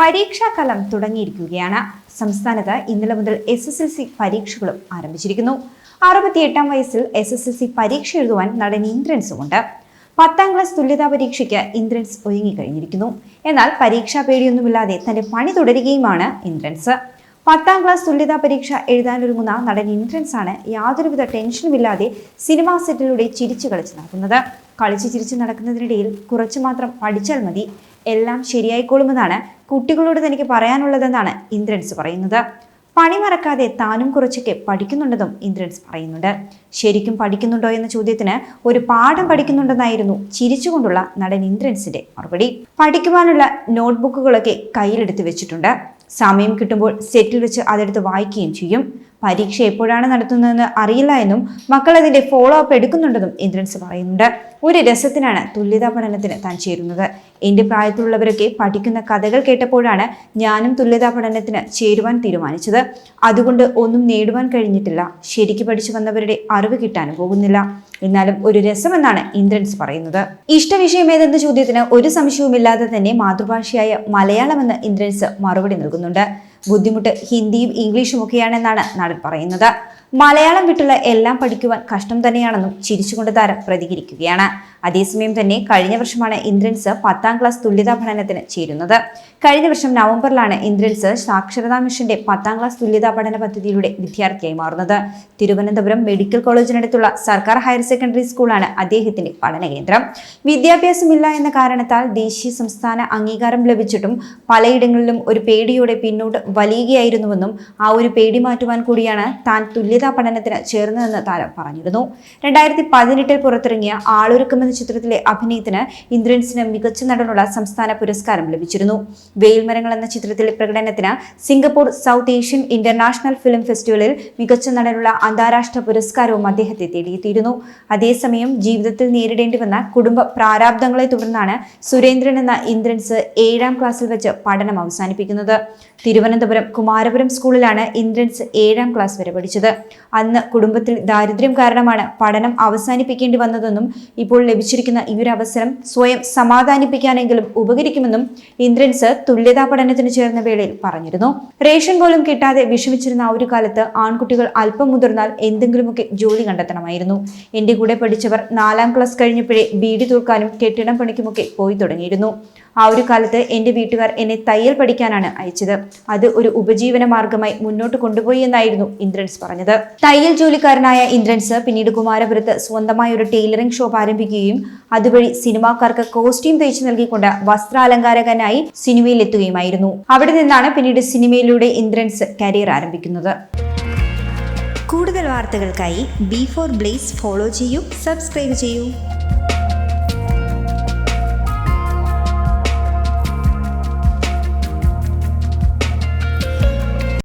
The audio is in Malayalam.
പരീക്ഷാകാലം തുടങ്ങിയിരിക്കുകയാണ്. സംസ്ഥാനത്ത് ഇന്നലെ മുതൽ എസ് എസ് എൽ സി പരീക്ഷകളും ആരംഭിച്ചിരിക്കുന്നു. അറുപത്തിയെട്ടാം വയസ്സിൽ എസ് എസ് എൽ സി പരീക്ഷ എഴുതുവാൻ നടൻ ഇന്ദ്രൻസുമുണ്ട്. പത്താം ക്ലാസ് തുല്യതാ പരീക്ഷയ്ക്ക് ഇന്ദ്രൻസ് ഒരുങ്ങിക്കഴിഞ്ഞിരിക്കുന്നു. എന്നാൽ പരീക്ഷാ പേടിയൊന്നുമില്ലാതെ തന്റെ പണി തുടരുകയുമാണ് ഇന്ദ്രൻസ്. പത്താം ക്ലാസ് തുല്യതാ പരീക്ഷ എഴുതാനൊരുങ്ങുന്ന നടൻ ഇന്ദ്രൻസ് ആണ് യാതൊരുവിധ ടെൻഷനുമില്ലാതെ സിനിമാ സെറ്റിലൂടെ ചിരിച്ചു കളിച്ച് നടക്കുന്നത്. കളിച്ച് ചിരിച്ച് നടക്കുന്നതിനിടയിൽ കുറച്ചു മാത്രം പഠിച്ചാൽ മതി. എല്ലാം ശരിയായിക്കോളുമെന്നാണ് കുട്ടികളോട് തനിക്ക് പറയാനുള്ളതെന്നാണ് ഇന്ദ്രൻസ് പറയുന്നത്. പണി മറക്കാതെ താനും കുറച്ചൊക്കെ പഠിക്കുന്നുണ്ടെന്നും ഇന്ദ്രൻസ് പറയുന്നുണ്ട്. ശരിക്കും പഠിക്കുന്നുണ്ടോ എന്ന ചോദ്യത്തിന് ഒരു പാഠം പഠിക്കുന്നുണ്ടെന്നായിരുന്നു ചിരിച്ചുകൊണ്ടുള്ള നടൻ ഇന്ദ്രൻസിന്റെ മറുപടി. പഠിക്കുവാനുള്ള നോട്ട്ബുക്കുകളൊക്കെ കയ്യിലെടുത്ത് വെച്ചിട്ടുണ്ട്. സമയം കിട്ടുമ്പോൾ സെറ്റിൽ വെച്ച് അതെടുത്ത് വായിക്കുകയും ചെയ്യും. പരീക്ഷ എപ്പോഴാണ് നടത്തുന്നതെന്ന് അറിയില്ല എന്നും മക്കൾ അതിന്റെ ഫോളോ അപ്പ് എടുക്കുന്നുണ്ടെന്നും ഇന്ദ്രൻസ് പറയുന്നുണ്ട്. ഒരു രസത്തിനാണ് തുല്യതാ പഠനത്തിന് താൻ ചേരുന്നത്. എന്റെ പ്രായത്തിലുള്ളവരൊക്കെ പഠിക്കുന്ന കഥകൾ കേട്ടപ്പോഴാണ് ഞാനും തുല്യതാ പഠനത്തിന് ചേരുവാൻ തീരുമാനിച്ചത്. അതുകൊണ്ട് ഒന്നും നേടുവാൻ കഴിഞ്ഞിട്ടില്ല. ശരിക്ക് പഠിച്ചു വന്നവരുടെ അറിവ് കിട്ടാനും പോകുന്നില്ല. എന്നാലും ഒരു രസമെന്നാണ് ഇന്ദ്രൻസ് പറയുന്നത്. ഇഷ്ടവിഷയം ഏതെന്ന ചോദ്യത്തിന് ഒരു സംശയവുമില്ലാതെ തന്നെ മാതൃഭാഷയായ മലയാളമെന്ന് ഇന്ദ്രൻസ് മറുപടി നൽകുന്നുണ്ട്. ബുദ്ധിമുട്ട് ഹിന്ദിയും ഇംഗ്ലീഷും ഒക്കെയാണെന്നാണ് നടൻ പറയുന്നത്. മലയാളം വിട്ടുള്ള എല്ലാം പഠിക്കുവാൻ കഷ്ടം തന്നെയാണെന്നും ചിരിച്ചുകൊണ്ട് താരം പ്രതികരിക്കുകയാണ്. അതേസമയം തന്നെ കഴിഞ്ഞ വർഷമാണ് ഇന്ദ്രൻസ് പത്താം ക്ലാസ് തുല്യതാ പഠനത്തിന് ചേരുന്നത്. കഴിഞ്ഞ വർഷം നവംബറിലാണ് ഇന്ദ്രൻസ് സാക്ഷരതാ മിഷന്റെ പത്താം ക്ലാസ് തുല്യതാ പഠന പദ്ധതിയിലൂടെ വിദ്യാർത്ഥിയായി മാറുന്നത്. തിരുവനന്തപുരം മെഡിക്കൽ കോളേജിനടുത്തുള്ള സർക്കാർ ഹയർ സെക്കൻഡറി സ്കൂളാണ് അദ്ദേഹത്തിന്റെ പഠന കേന്ദ്രം. വിദ്യാഭ്യാസമില്ല എന്ന കാരണത്താൽ ദേശീയ സംസ്ഥാന അംഗീകാരം ലഭിച്ചിട്ടും പലയിടങ്ങളിലും ഒരു പേടിയോടെ പിന്നോട്ട് വലിയുകയായിരുന്നുവെന്നും ആ ഒരു പേടി മാറ്റുവാൻ കൂടിയാണ് താൻ തുല്യതാ പഠനത്തിന് ചേർന്നതെന്ന് താരം പറഞ്ഞിരുന്നു. രണ്ടായിരത്തി പതിനെട്ടിൽ പുറത്തിറങ്ങിയ ആളൊരുക്കം എന്ന ചിത്രത്തിലെ അഭിനയത്തിന് ഇന്ദ്രൻസിന് മികച്ച നടനുള്ള സംസ്ഥാന പുരസ്കാരം ലഭിച്ചിരുന്നു. വെയിൽമരങ്ങൾ എന്ന ചിത്രത്തിലെ പ്രകടനത്തിന് Singapore South Asian international film ഫെസ്റ്റിവലിൽ മികച്ച നടനുള്ള അന്താരാഷ്ട്ര പുരസ്കാരവും അദ്ദേഹത്തെ തേടിയെത്തിയിരുന്നു. അതേസമയം ജീവിതത്തിൽ നേരിടേണ്ടി വന്ന കുടുംബ പ്രാരാബ്ദങ്ങളെ തുടർന്നാണ് സുരേന്ദ്രൻ എന്ന ഇന്ദ്രൻസ് ഏഴാം ക്ലാസ്സിൽ വെച്ച് പഠനം അവസാനിപ്പിക്കുന്നത്. തിരുവനന്തപുരം കുമാരപുരം സ്കൂളിലാണ് ഇന്ദ്രൻസ് ഏഴാം ക്ലാസ് വരെ പഠിച്ചത്. അന്ന് കുടുംബത്തിൽ ദാരിദ്ര്യം കാരണമാണ് പഠനം അവസാനിപ്പിക്കേണ്ടി വന്നതെന്നും ഇപ്പോൾ ലഭിച്ചിരിക്കുന്ന ഈ ഒരു അവസരം സ്വയം സമാധാനിപ്പിക്കാനെങ്കിലും ഉപകരിക്കുമെന്നും ഇന്ദ്രൻസ് തുല്യതാ പഠനത്തിന് ചേർന്ന വേളയിൽ പറഞ്ഞിരുന്നു. റേഷൻ പോലും കിട്ടാതെ വിഷമിച്ചിരുന്ന ആ ഒരു കാലത്ത് ആൺകുട്ടികൾ അല്പം മുതിർന്നാൽ എന്തെങ്കിലുമൊക്കെ ജോലി കണ്ടെത്തണമായിരുന്നു. എന്റെ കൂടെ പഠിച്ചവർ നാലാം ക്ലാസ് കഴിഞ്ഞപ്പോഴേ ബീഡി തൂർക്കാനും കെട്ടിടം പണിക്കുമൊക്കെ പോയി തുടങ്ങിയിരുന്നു. ആ ഒരു കാലത്ത് എന്റെ വീട്ടുകാർ എന്നെ തയ്യൽ പഠിക്കാനാണ് അയച്ചത്. അത് ഒരു ഉപജീവന മാർഗമായി മുന്നോട്ട് കൊണ്ടുപോയി എന്നായിരുന്നു ഇന്ദ്രൻസ് പറഞ്ഞത്. തയ്യൽ ജോലിക്കാരനായ ഇന്ദ്രൻസ് പിന്നീട് കുമാരപുരത്ത് സ്വന്തമായ ഒരു ടൈലറിംഗ് ഷോപ്പ് ആരംഭിക്കുകയും അതുവഴി സിനിമാക്കാർക്ക് കോസ്റ്റ്യൂം തയ്ച്ചു നൽകിക്കൊണ്ട് വസ്ത്രാലങ്കാരകനായി സിനിമയിൽ എത്തുകയുമായിരുന്നു അവിടെ നിന്നാണ് പിന്നീട് സിനിമയിലൂടെ ഇന്ദ്രൻസ് കരിയർ ആരംഭിക്കുന്നത്. കൂടുതൽ വാർത്തകൾക്കായി ബി ഫോർ ബ്ലേസ് ഫോളോ ചെയ്യൂ സബ്സ്ക്രൈബ് ചെയ്യൂ.